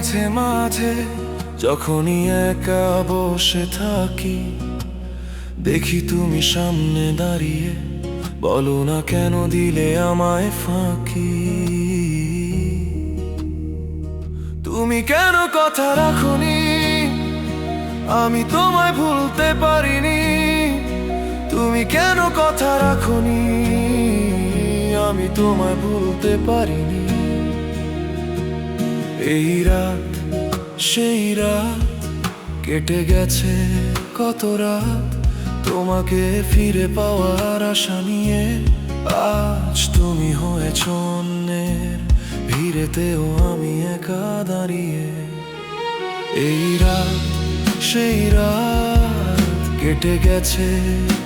মাঝে মাঝে যখনই একা বসে থাকি, দেখি তুমি সামনে দাঁড়িয়ে বলো না কেন দিলে আমায় ফাঁকি। তুমি কেন কথা রাখনি? আমি তোমায় ভুলতে পারিনি। তুমি কেন কথা রাখনি? আমি তোমায় ভুলতে পারিনি। এই রাত, সেই রাত কেটে গেছে কত রাত? তোমাকে ফিরে পাওয়ার আশা নিয়ে আজ তুমি হয়েছ অন্যের ভিড়েতেও আমি একা দাঁড়িয়ে। এই রাত, সেই রাত কেটে গেছে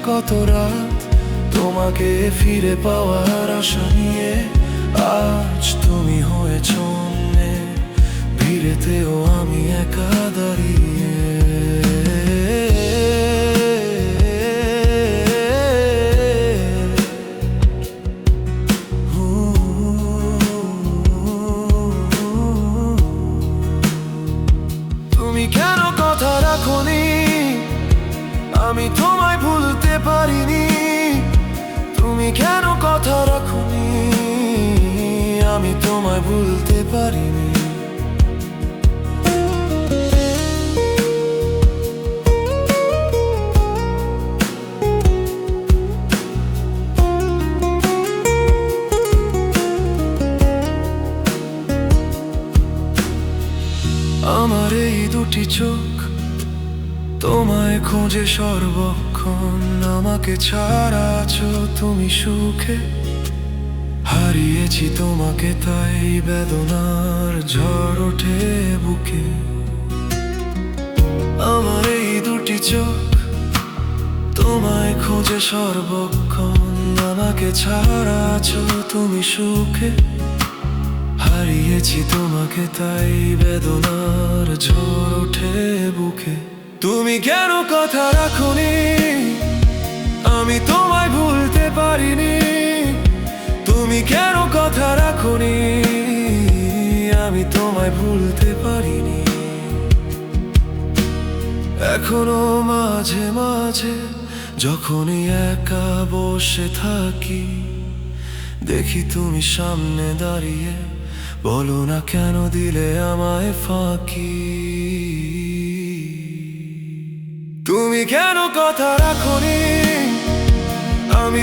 কত রাত? তোমাকে ফিরে পাওয়ার আশা নিয়ে আজ তুমি হয়েছ আমি তোমায় ভুলতে পারিনি। তুমি কেন কথা রাখনি? আমি তোমায় ভুলতে পারিনি। আমার এই দুটি চোখ তোমায় খোঁজে সর্বক্ষণ, আমাকে ছাড়া আছো তুমি সুখে। হারিয়েছি তোমাকে তাই বেদনার ঝড় ওঠে বুকে। আমার এই দুটি চোখ তোমায় খোঁজে সর্বক্ষণ, আমাকে ছাড়া আছো তুমি সুখে। হারিয়েছি তোমাকে তাই বেদনার ঝড় ওঠে বুকে। তুমি কেন কথা রাখনি? আমি তোমায় ভুলতে পারিনি। তুমি কেন কথা রাখনি? আমি তোমায় ভুলতে পারিনি। এখনও মাঝে মাঝে যখনই একা বসে থাকি, দেখি তুমি সামনে দাঁড়িয়ে বলো না কেন দিলে আমায় ফাঁকি? তুমি কেন কথা রাখনি? আমি